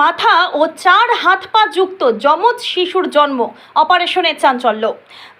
মাথা ও চার হাত পা যুক্ত যমজ শিশুর জন্ম অপারেশনের চাঞ্চল্য।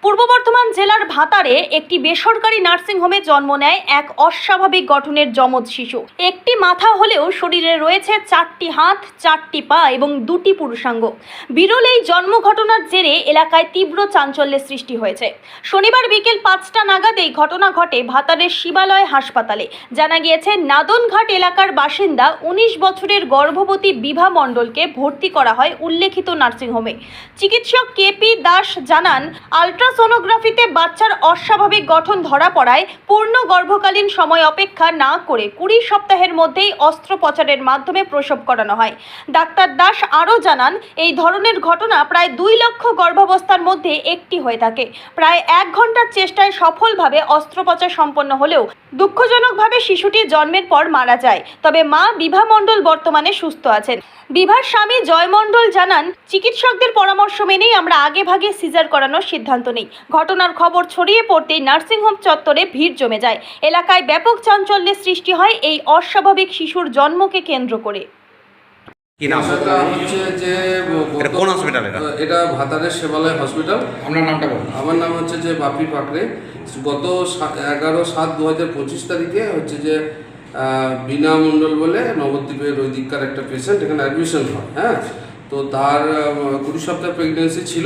পূর্ব বর্ধমান জেলার ভাতারে একটি বেসরকারি নার্সিংহোমে জন্ম নেয় এক অস্বাভাবিক গঠনের যমজ শিশু। একটি মাথা হলেও শরীরে রয়েছে চারটি হাত, চারটি পা এবং দুটি পুরুষাঙ্গ। বিরল এই জন্ম ঘটনার জেরে এলাকায় তীব্র চাঞ্চল্যের সৃষ্টি হয়েছে। শনিবার বিকেল পাঁচটা নাগাদ এই ঘটনা ঘটে ভাতারের শিবালয় হাসপাতালে। জানা গিয়েছে, নাদনঘাট এলাকার বাসিন্দা উনিশ বছরের গর্ভবতী বিভা মণ্ডলকে ভর্তি করা হয় উল্লেখিত নার্সিংহোমে। চিকিৎসক কেপি দাস জানান, আলট্রাসোনোগ্রাফিতে বাচ্চার অস্বাভাবিক গঠন ধরা পড়ায় পূর্ণ গর্ভকালীন সময় অপেক্ষা না করে কুড়ি সপ্তাহের মধ্যেই অস্ত্রোপচারের মাধ্যমে প্রসব করানো হয়। ডাক্তার দাস আরও জানান, এই ধরনের ঘটনা প্রায় দুই লক্ষ গর্ভাবস্থার মধ্যে একটি হয়ে থাকে। প্রায় এক ঘণ্টার চেষ্টায় সফলভাবে অস্ত্রোপচার সম্পন্ন হলেও দুঃখজনকভাবে শিশুটি জন্মের পর মারা যায়। তবে মা বিভা মণ্ডল বর্তমানে সুস্থ আছেন। বিভার স্বামী জয় মণ্ডল জানান চিকিৎসকদের পরামর্শ মেনেই আমরা আগে ভাগে সিজার করানোর সিদ্ধান্ত নেই। ঘটনার খবর ছড়িয়ে পড়তেই নার্সিংহোম চত্বরে ভিড় জমে যায়। এলাকায় ব্যাপক চাঞ্চল্যের সৃষ্টি হয় এই অস্বাভাবিক শিশুর জন্মকে কেন্দ্র করে। কি নাম? এটা হচ্ছে যে এটা কোন hospital এটা? এটা ভাতারের সেবালয় হসপিটাল আপনার নামটা বলুন। আমার নাম হচ্ছে যে বাপি পাকড়ে গত এগারো সাত দু হাজার পঁচিশ তারিখে হচ্ছে যে আহ, বীণা মণ্ডল বলে নবদ্বীপের ওই দিককার একটা পেশেন্ট এখানে অ্যাডমিশন হয় হ্যাঁ? তো তার কুড়ি সপ্তাহ প্রেগনেন্সি ছিল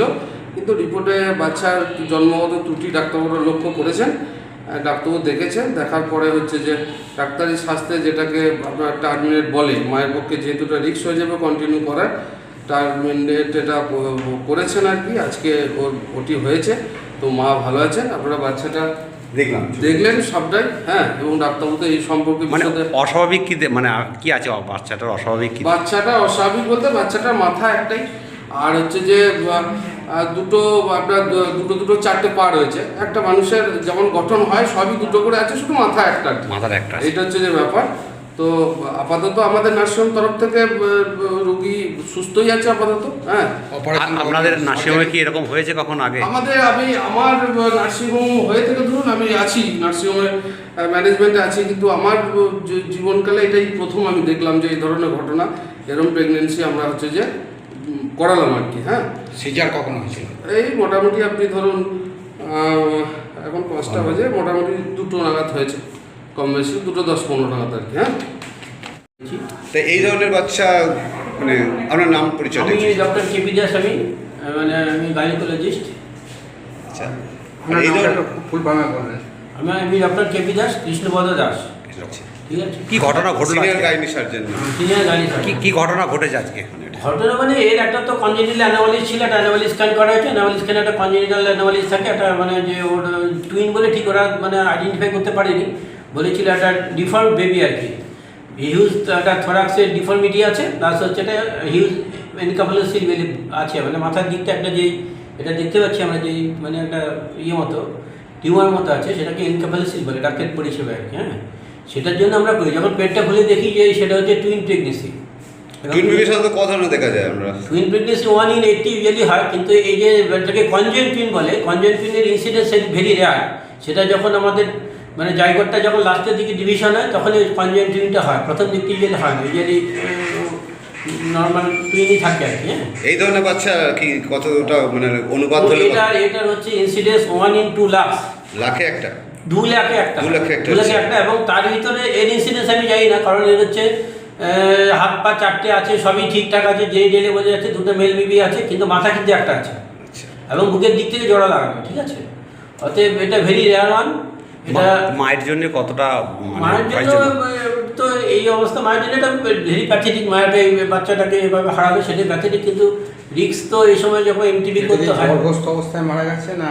কিন্তু রিপোর্টে বাচ্চার জন্মগত ত্রুটি ডাক্তারবাবুরা লক্ষ্য করেছেন ডাক্তারবাবু দেখেছেন দেখার পরে হচ্ছে যে ডাক্তারি স্বাস্থ্যে যেটাকে আপনার টার্মিনেট বলে মায়ের পক্ষে যেহেতু এটা রিক্স হয়ে যাবে কন্টিনিউ করার টার্মিনেট এটা করেছেন আর কি আজকে ওর ওটি হয়েছে তো মা ভালো আছেন আপনারা বাচ্চাটা দেখলাম। দেখলেন সবটাই? হ্যাঁ এবং ডাক্তারবাবু তো এই সম্পর্কে মানে অস্বাভাবিক কি মানে কি আছে বাচ্চাটার অস্বাভাবিক কি? বাচ্চাটা অস্বাভাবিক বলতে বাচ্চাটার মাথা একটাই। আর হচ্ছে যে দুটো আপনার দুটো দুটো চারটে পা রয়েছে। একটা মানুষের যেমন গঠন হয় সবই দুটো করে আছে শুধু মাথা একটা মাথার একটা এটা হচ্ছে যে ব্যাপার। তো আপাতত আমাদের নার্সিংহোম তরফ থেকে রুগী সুস্থই আছে আপাতত হ্যাঁ? আপনাদের নার্সিংহোমে কি এরকম হয়েছে কখন আগে? আমাদের আমি আমার নার্সিংহোম হয়ে থেকে ধরুন আমি আছি নার্সিংহোমের ম্যানেজমেন্টে আছি কিন্তু আমার জীবনকালে এটাই প্রথম আমি দেখলাম যে এই ধরনের ঘটনা এরকম প্রেগনেন্সি আমরা হচ্ছে যে করালাম আর কি হ্যাঁ? সিজার কখন হয়েছিল? এই মোটামুটি আপনি ধরুন এখন পাঁচটা বাজে মোটামুটি দুটো নাগাদ হয়েছে। কম বেশি দুটো দশ পনেরো নাগাদ আর কি হ্যাঁ? তা এই ধরনের বাচ্চা মানে আপনার নাম পরিচয় আমি ডক্টর কেপি দাস আমি মানে আমি গাইনোকোলজিস্ট আচ্ছা। এই ধরনের ফুল ফর্মে বলবেন। আমি আমি doctor K P Das Krishnapada Das. আচ্ছা। ঠিক আছে? কি ঘটনা ঘটলো সিনিয়র আজকে? গাইনি সার্জন কি কি ঘটনা ঘটেছে আজকে ঘটনা মানে এর একটা তো কনজেনিটাল অ্যানামালিস ছিল একটা অ্যানামালিস স্ক্যান করা হয়েছে। অ্যানামালিস স্ক্যানে একটা কনজেনিটাল অ্যানামালিস থাকে একটা মানে যে ওর টুইন বলে ঠিক ওরা মানে আইডেন্টিফাই করতে পারেনি। বলেছিল একটা ডিফল্ট বেবি আর কি। হিউজ একটা থরাক্সের ডিফর্মিটি আছে প্লাস হচ্ছে এটা হিউজ এনকাফালোসিল বেলি আছে। মানে মাথার দিকটা একটা যেই এটা দেখতে পাচ্ছি আমরা যেই মানে একটা ইয়ে মতো টিউমার মতো আছে সেটাকে এনকাফালোসিল বলে ডাক্তার পরিষেবা আর কি হ্যাঁ? সেটার জন্য আমরা করি। যখন পেটটা খুলে দেখি যে সেটা হচ্ছে টুইন প্রেগনেন্সি টুইন বেবির সাথে ক ধরনের দেখা যায় আমরা। Twin pregnancy one in eighty usually হয় কিন্তু এই যে টুইন বলে কনজেন টুইনের ইনসিডেন্স ভেরি রেয়ার সেটা যখন আমাদের মানে জায়গরটা যখন লাস্টের দিকে ডিভিশন হয় তখন এই কনজেন টুইনটা হয় প্রথম দিকটি ইউজুয়ালি হয় না ইউজুয়ালি নর্মাল টুইনই থাকে আর কি হ্যাঁ? এই ধরনের বাচ্চা কি কতটা মানে তো হলে কত? এটার হচ্ছে incidence one in two lakh লাখে একটা? দু লাখে একটা। দু লাখে একটা দু লাখে একটা এবং তার ভিতরে এর ইনসিডেন্স আমি জানি না কারণ এর হচ্ছে হাত পা চারটে আছে সবই ঠিকঠাক আছে যেই ডেলে বোঝা যাচ্ছে দুটো মেল বিবি আছে কিন্তু মাথা কিন্তু একটা আছে। আচ্ছা। এবং বুকের দিক থেকে জোড়া লাগানো ঠিক আছে? অতএব এটা ভেরি রেয়ার ওয়ান এটা মায়ের জন্য কতটা মানে মায়ের জন্য তো এই অবস্থা মায়ের জন্য এটা ভেরি প্যাথেটিক মায়ের এই বাচ্চাটাকে এভাবে হারাবে সেটাই প্যাথেটিক কিন্তু রিক্স তো এই সময় যখন এমটিভি করতে হয়। অবস্থায় মারা গেছে না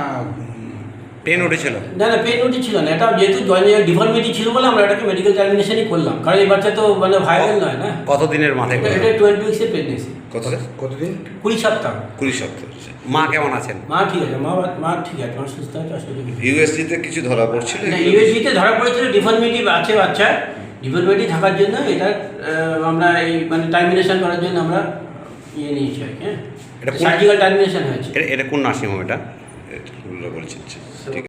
পেন উঠেছিল। না না পেন উঠি ছিল না এটা যেহেতু জয়েন্ট ডিফর্মিটি ছিল বলে আমরা এটাকে মেডিকেল টার্মিনেশনই করলাম। কারণ এই বাচ্চা তো মানে ভাইরাল নয় না? কতদিনের মাথায় এটা- টোয়েন্টি উইক্সের প্রেগনেন্সি কত কতদিন? কুড়ি সপ্তাহ। কুড়ি সপ্তাহ। আচ্ছা। মা কেমন আছেন? মা ঠিক আছে মা মা ঠিক আছে মা সুস্থ আছে অসুবিধা কিছু নেই। ইউএসজিতে কিছু ধরা পড়ছিল? না ইউএসজিতে ধরা পড়েছিল ডিফর্মিটি আছে বাচ্চা। ডিফর্মিটি থাকার জন্য এটা আমরা এই মানে টার্মিনেশন করার জন্য আমরা ইয়ে নিয়েছি আর কি হ্যাঁ। এটা সার্জিক্যাল টার্মিনেশন হয়েছে। এটা- কোন নার্সিংহোম এটা? এটা বলছেন